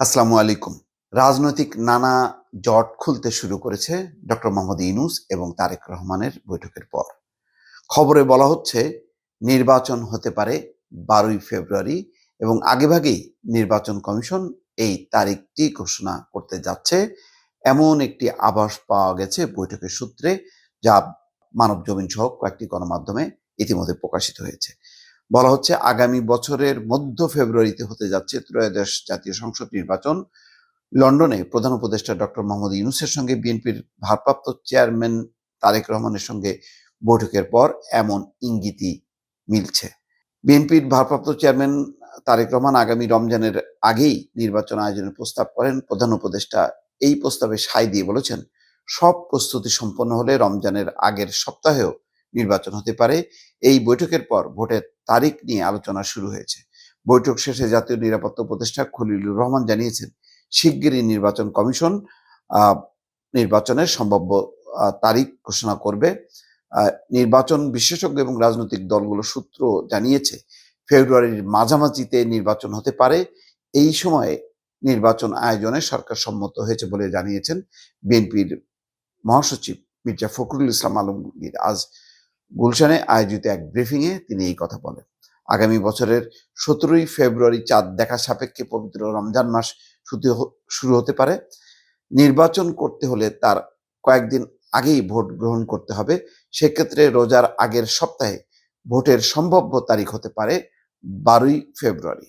আসসালামু আলাইকুম। রাজনৈতিক নানা জট খুলতে শুরু করেছে ডক্টর মোহাম্মদ ইনুস এবং তারেক রহমানের বৈঠকের পর। খবরে বলা হচ্ছে, নির্বাচন হতে পারে বারোই ফেব্রুয়ারি এবং আগেভাগেই নির্বাচন কমিশন এই তারিখটি ঘোষণা করতে যাচ্ছে। এমন একটি আভাস পাওয়া গেছে বৈঠকের সূত্রে, যা মানব জমিন সহ কয়েকটি গণমাধ্যমে ইতিমধ্যে প্রকাশিত হয়েছে। বলা হচ্ছে আগামী বছরের মধ্য ফেব্রুয়ারিতে হতে যাচ্ছে ত্রয়োদশ জাতীয় সংসদ নির্বাচন। লন্ডনে প্রধান উপদেষ্টা ডক্টর মোহাম্মদ ইউনুসের সঙ্গে বিএনপির ভারপ্রাপ্ত চেয়ারম্যান তারেক রহমানের সঙ্গে বৈঠকের পর এমন ইঙ্গিতই মিলছে। বিএনপির ভারপ্রাপ্ত চেয়ারম্যান তারেক রহমান আগামী রমজানের আগেই নির্বাচন আয়োজনের প্রস্তাব করেন। প্রধান উপদেষ্টা এই প্রস্তাবে সাই দিয়ে বলেছেন, সব প্রস্তুতি সম্পন্ন হলে রমজানের আগের সপ্তাহেও নির্বাচন হতে পারে। এই বৈঠকের পর ভোটের তারিখ নিয়ে আলোচনা শুরু হয়েছে। বৈঠক শেষে জাতীয় নিরাপত্তা উপদেষ্টা খলিলুর রহমান জানিয়েছেন, শিগগিরই নির্বাচন কমিশন নির্বাচনের সম্ভাব্য তারিখ ঘোষণা করবে। নির্বাচন বিশেষজ্ঞ এবং রাজনৈতিক দলগুলো সূত্র জানিয়েছে, ফেব্রুয়ারির মাঝামাঝিতে নির্বাচন হতে পারে। এই সময়ে নির্বাচন আয়োজনে সরকার সম্মত হয়েছে বলে জানিয়েছেন বিএনপির মহাসচিব মির্জা ফখরুল ইসলাম আলমগীর। আজ গুলশানে আয়োজিত এক ব্রিফিংয়ে তিনি এই কথা বলেন। আগামী বছরের সতেরোই ফেব্রুয়ারি চাঁদ দেখা সাপেক্ষে পবিত্র রমজান মাস শুরু হতে পারে। নির্বাচন করতে হলে তার কয়েকদিন আগেই ভোট গ্রহণ করতে হবে। সেক্ষেত্রে রোজার আগের সপ্তাহে ভোটের সম্ভাব্য তারিখ হতে পারে বারোই ফেব্রুয়ারি।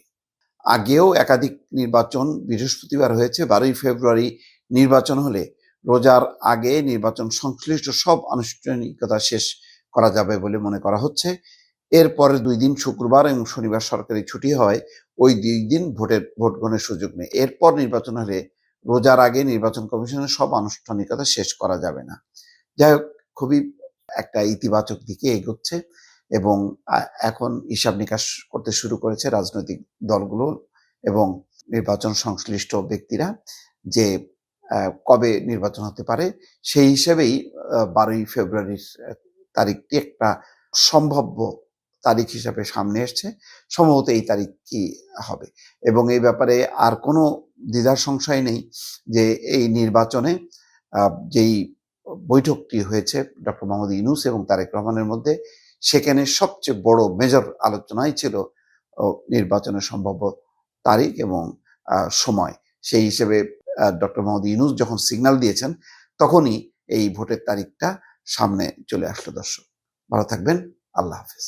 আগেও একাধিক নির্বাচন বৃহস্পতিবার হয়েছে। বারোই ফেব্রুয়ারি নির্বাচন হলে রোজার আগে নির্বাচন সংশ্লিষ্ট সব আনুষ্ঠানিকতা শেষ করা যাবে বলে মনে করা হচ্ছে। এরপরে দুই দিন শুক্রবার এবং শনিবার সরকারি ছুটি হয়, ওই দুই দিন ভোটের, ভোট গ্রহণের সুযোগ নেই। এরপর নির্বাচন হলে রোজার আগে নির্বাচন কমিশনের সব আনুষ্ঠানিকতা শেষ করা যাবে না। যাই হোক, খুবই একটা ইতিবাচক দিকে এগোচ্ছে এবং এখন হিসাব নিকাশ করতে শুরু করেছে রাজনৈতিক দলগুলো এবং নির্বাচন সংশ্লিষ্ট ব্যক্তিরা যে কবে নির্বাচন হতে পারে সেই হিসেবেই বারোই ফেব্রুয়ারির তারিখটি একটা সম্ভাব্য তারিখ হিসাবে সামনে এসছে। সম্ভবত এই তারিখ কি হবে? এবং এই ব্যাপারে আর কোনো দ্বিধার সংশয় নেই যে এই নির্বাচনে যেই বৈঠকটি হয়েছে ডক্টর মোহাম্মদ ইউনুস এবং তারেক রহমানের মধ্যে, সেখানে সবচেয়ে বড় মেজর আলোচনাই ছিল নির্বাচনের সম্ভাব্য তারিখ এবং সময়। সেই হিসেবে ডক্টর মোহাম্মদ ইউনুস যখন সিগন্যাল দিয়েছেন, তখনই এই ভোটের তারিখটা সামনে চলে আসলো দর্শক। ভালো থাকবেন। আল্লাহ হাফেজ।